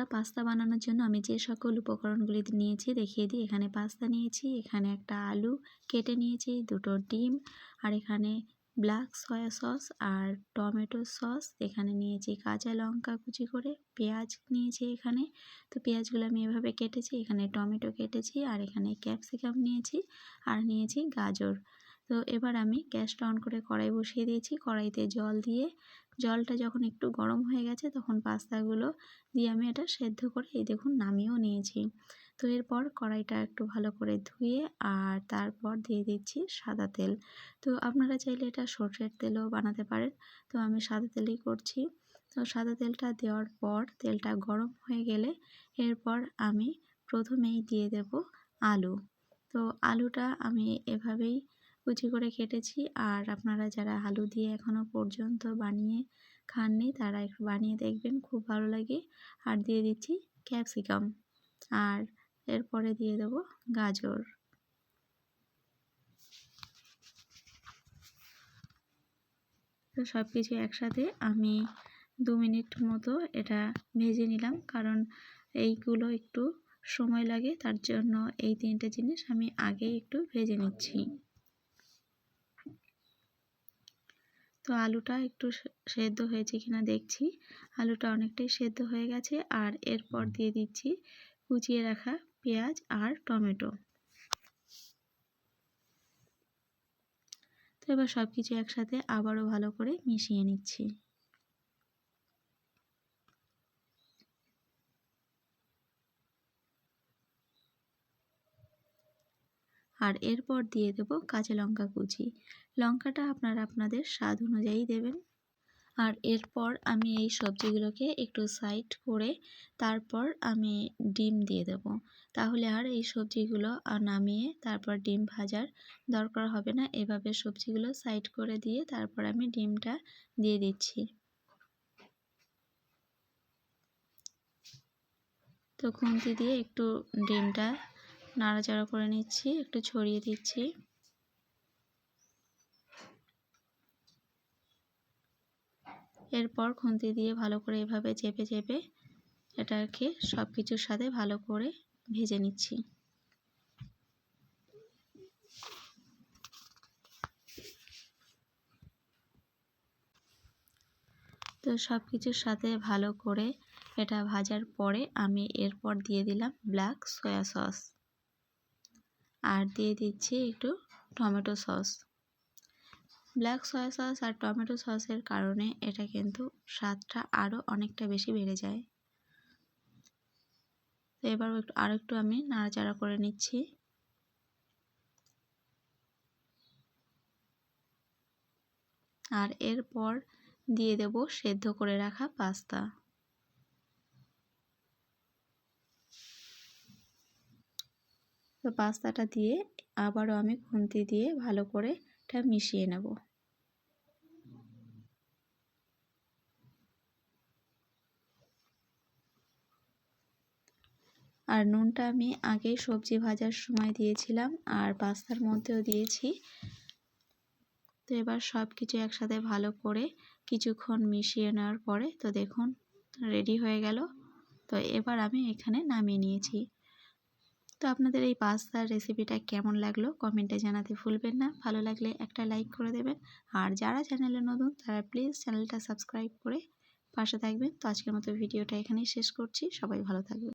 বন্ধুরা পাস্তা বানানোর জন্য আমি যে সকল উপকরণগুলি নিয়েছি দেখিয়ে দিই। এখানে পাস্তা নিয়েছি, এখানে একটা আলু কেটে নিয়েছি, দুটো ডিম, আর এখানে ব্ল্যাক সয়া সস আর টমেটো সস। এখানে নিয়েছি কাঁচা লঙ্কা কুচি করে, পেঁয়াজ নিয়েছি এখানে। তো পেঁয়াজগুলো আমি এভাবে কেটেছি, এখানে টমেটো কেটেছি, আর এখানে ক্যাপসিকাম নিয়েছি, আর নিয়েছি গাজর। তো এবার আমি গ্যাসটা অন করে কড়াই বসিয়ে দিয়েছি। কড়াইতে জল দিয়ে, জলটা যখন একটু গরম হয়ে গেছে তখন পাস্তাগুলো দিয়ে আমি এটা সেদ্ধ করে এই দেখুন নামিয়েও নিয়েছি। তো এরপর কড়াইটা একটু ভালো করে ধুয়ে আর তারপর দিয়ে দিচ্ছি সাদা তেল। তো আপনারা চাইলে এটা সর্ষের তেলও বানাতে পারেন। তো আমি সাদা তেলেই করছি। তো সাদা তেলটা দেওয়ার পর তেলটা গরম হয়ে গেলে এরপর আমি প্রথমেই দিয়ে দেব আলু। তো আলুটা আমি এভাবেই কুচি করে কেটেছি আর আপনারা যারা আলু দিয়ে এখনও পর্যন্ত বানিয়ে খাননি, তারা একটু বানিয়ে দেখবেন, খুব ভালো লাগে। আর দিয়ে দিচ্ছি ক্যাপসিকাম। আর এরপরে দিয়ে দেব গাজর। তো সব কিছু একসাথে আমি দু মিনিট মতো এটা ভেজে নিলাম। কারণ এইগুলো একটু সময় লাগে, তার জন্য এই তিনটে জিনিস আমি আগেই একটু ভেজে নিচ্ছি। তো আলুটা একটু সেদ্ধ হয়েছে কিনা দেখছি। আলুটা অনেকটাই সেদ্ধ হয়ে গেছে আর এরপর দিয়ে দিচ্ছি কুচিয়ে রাখা পেঁয়াজ আর টমেটো। তো এবার সব কিছু একসাথে আবারও ভালো করে মিশিয়ে নিচ্ছি। আর এরপর দিয়ে দেব কাঁচা লঙ্কা কুচি। লঙ্কাটা আপনারা আপনাদের স্বাদ অনুযায়ী দেবেন। আর এরপর আমি এই সবজিগুলোকে একটু সাইড করে তারপর আমি ডিম দিয়ে দেব। তাহলে আর এই সবজিগুলো নামিয়ে তারপর ডিম ভাজার দরকার হবে না। এভাবে সবজিগুলো সাইড করে দিয়ে তারপর আমি ডিমটা দিয়ে দিচ্ছি। তো খুন্তি দিয়ে একটু ডিমটা নাড়াচাড়া করে নিচ্ছি, একটু ছড়িয়ে দিচ্ছি। এরপর খুন্তি দিয়ে ভালো করে এভাবে চেপে চেপে এটাকে সব কিছুর সাথে ভালো করে ভেজে নিচ্ছি। তো সব কিছুর সাথে ভালো করে এটা ভাজার পরে আমি এরপর দিয়ে দিলাম ব্ল্যাক সয়া সস। আর দিয়ে দিচ্ছি একটু tomato sauce. Black soy sauce আর টমেটো সসের কারণে এটা কিন্তু স্বাদটা আরও অনেকটা বেশি বেড়ে যায়। তো এবার একটু আরও একটু আমি নাড়াচাড়া করে নিচ্ছি। আর এরপর দিয়ে দেব সেদ্ধ করে রাখা পাস্তা। তো পাস্তাটা দিয়ে আবারও আমি খুন্তি দিয়ে ভালো করে এটা মিশিয়ে নেব। আর নুনটা আমি আগেই সবজি ভাজার সময় দিয়েছিলাম আর পাস্তার মধ্যেও দিয়েছি। তো এবার সব কিছু একসাথে ভালো করে কিছুক্ষণ মিশিয়ে নেওয়ার পরে তো দেখুন রেডি হয়ে গেল। তো এবার আমি এখানে নামিয়ে নিয়েছি। তো আপনাদের এই পাস্তার রেসিপিটা কেমন লাগল? কমেন্টে জানাতে ভুলবেন না। ভালো লাগলে একটা লাইক করে দেবেন। আর যারা চ্যানেলে নতুন, তারা প্লিজ চ্যানেলটা সাবস্ক্রাইব করে পাশে থাকবেন। তো আজকের মতো ভিডিওটা এখানেই শেষ করছি। সবাই ভালো থাকবেন।